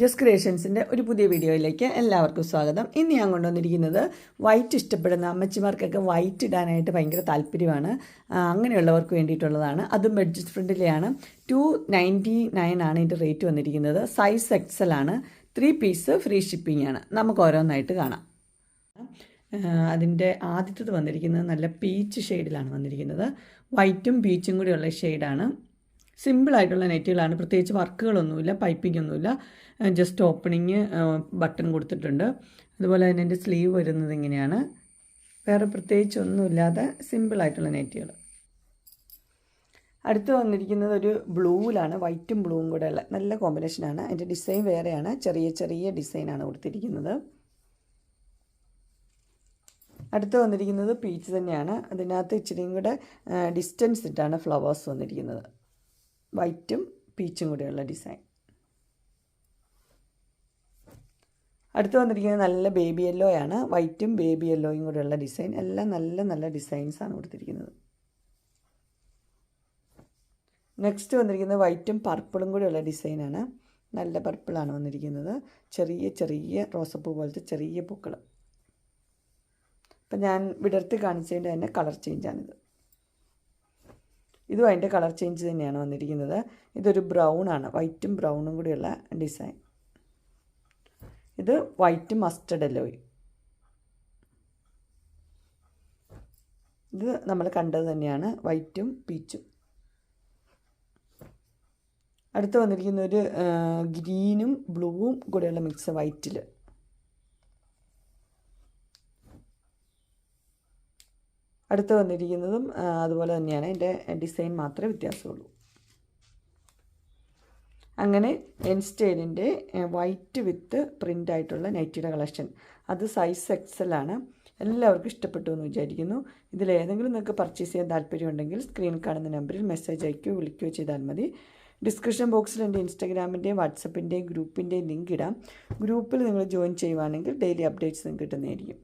ജസ് ക്രിയേഷൻസിന്റെ ഒരു പുതിയ വീഡിയോയിലേക്ക് എല്ലാവർക്കും സ്വാഗതം. ഇന്ന് ഞാൻ കൊണ്ടുവന്നിരിക്കുന്നത് വൈറ്റ് ഇഷ്ടപ്പെടുന്ന അമ്മച്ചിമാർക്കൊക്കെ വൈറ്റ് ഇടാനായിട്ട് ഭയങ്കര താല്പര്യമാണ്. അങ്ങനെയുള്ളവർക്ക് വേണ്ടിയിട്ടുള്ളതാണ്. അതും ബഡ്ജറ്റ് ഫ്രണ്ടിലെയാണ് ടു നയന്റി നയൻ ആണ് ഇതിന്റെ റേറ്റ് വന്നിരിക്കുന്നത്. സൈസ് എക്സൽ ആണ്. ത്രീ പീസ് ഫ്രീ ഷിപ്പിംഗ് ആണ്. നമുക്ക് ഓരോന്നായിട്ട് കാണാം. അതിന്റെ ആദ്യത്തത് വന്നിരിക്കുന്നത് നല്ല പീച്ച് ഷെയ്ഡിലാണ് വന്നിരിക്കുന്നത്. വൈറ്റും പീച്ചും കൂടിയുള്ള ഷെയ്ഡാണ് സിമ്പിളായിട്ടുള്ള നെറ്റുകളാണ്. പ്രത്യേകിച്ച് വർക്കുകളൊന്നുമില്ല പൈപ്പിംഗ് ഒന്നുമില്ല ജസ്റ്റ് ഓപ്പണിങ് ബട്ടൺ കൊടുത്തിട്ടുണ്ട്. അതുപോലെ തന്നെ എന്റെ സ്ലീവ് വരുന്നത് ഇങ്ങനെയാണ്. വേറെ പ്രത്യേകിച്ച് ഒന്നുമില്ലാതെ സിമ്പിളായിട്ടുള്ള നെറ്റുകൾ. അടുത്ത് വന്നിരിക്കുന്നത് ഒരു ബ്ലൂവിലാണ് വൈറ്റും ബ്ലൂവും കൂടെ ഉള്ള നല്ല കോമ്പിനേഷനാണ് അതിന്റെ ഡിസൈൻ വേറെയാണ്. ചെറിയ ചെറിയ ഡിസൈനാണ് കൊടുത്തിരിക്കുന്നത്. അടുത്ത് വന്നിരിക്കുന്നത് പീച്ച് തന്നെയാണ്. അതിനകത്ത് ഇച്ചിരിയും കൂടെ ഡിസ്റ്റൻസ് ഇട്ടാണ് ഫ്ലവേഴ്സ് വന്നിരിക്കുന്നത്. വൈറ്റും പീച്ചും കൂടെയുള്ള ഡിസൈൻ. അടുത്ത് വന്നിരിക്കുന്നത് നല്ല ബേബി യെല്ലോ ആണ് വൈറ്റും ബേബി യെല്ലോയും കൂടെയുള്ള ഡിസൈൻ. എല്ലാം നല്ല നല്ല ഡിസൈൻസ് ആണ് കൊടുത്തിരിക്കുന്നത്. നെക്സ്റ്റ് വന്നിരിക്കുന്നത് വൈറ്റും പർപ്പിളും കൂടെയുള്ള ഡിസൈനാണ് നല്ല പർപ്പിളാണ് വന്നിരിക്കുന്നത്. ചെറിയ ചെറിയ റോസപ്പൂ പോലത്തെ ചെറിയ പൂക്കൾ അപ്പം ഞാൻ വിടർത്തി കാണിച്ചതിന്റെ തന്നെ കളർ ചേഞ്ചാണിത് ഇതും അതിന്റെ കളർ ചേഞ്ച് തന്നെയാണ് വന്നിരിക്കുന്നത്. ഇതൊരു ബ്രൗൺ ആണ്. വൈറ്റും ബ്രൗണും കൂടിയുള്ള ഡിസൈൻ ഇത് വൈറ്റ് മസ്റ്റർഡ് അല്ലോ? ഇത് നമ്മൾ കണ്ടത് തന്നെയാണ്. വൈറ്റും പീച്ചും അടുത്ത് വന്നിരിക്കുന്ന ഒരു ഗ്രീനും ബ്ലൂവും കൂടെയുള്ള മിക്സ് വൈറ്റിൽ അടുത്ത് വന്നിരിക്കുന്നതും അതുപോലെ തന്നെയാണ്. എന്റെ ഡിസൈൻ മാത്രമേ വ്യത്യാസമുള്ളൂ. അങ്ങനെ എൻ സ്റ്റൈലിന്റെ വൈറ്റ് വിത്ത് പ്രിന്റ് ആയിട്ടുള്ള നൈറ്റിയുടെ കളക്ഷൻ. അത് സൈസ് എക്സൽ ആണ്. എല്ലാവർക്കും ഇഷ്ടപ്പെട്ടു എന്ന് വിചാരിക്കുന്നു. ഇതിൽ ഇതിലേതെങ്കിലും നിങ്ങൾക്ക് പർച്ചേസ് ചെയ്യാൻ താല്പര്യമുണ്ടെങ്കിൽ സ്ക്രീൻ കാണുന്ന നമ്പറിൽ മെസ്സേജ് അയക്കുകയോ വിളിക്കുകയോ ചെയ്താൽ മതി. ഡിസ്ക്രിപ്ഷൻ ബോക്സിൽ എന്റെ ഇൻസ്റ്റാഗ്രാമിന്റെയും വാട്സപ്പിന്റെയും ഗ്രൂപ്പിന്റെയും ലിങ്ക് ഇടാം. ഗ്രൂപ്പിൽ നിങ്ങൾ ജോയിൻ ചെയ്യുവാണെങ്കിൽ ഡെയിലി അപ്ഡേറ്റ്സ് നിങ്ങൾക്ക് കിട്ടുന്നതായിരിക്കും.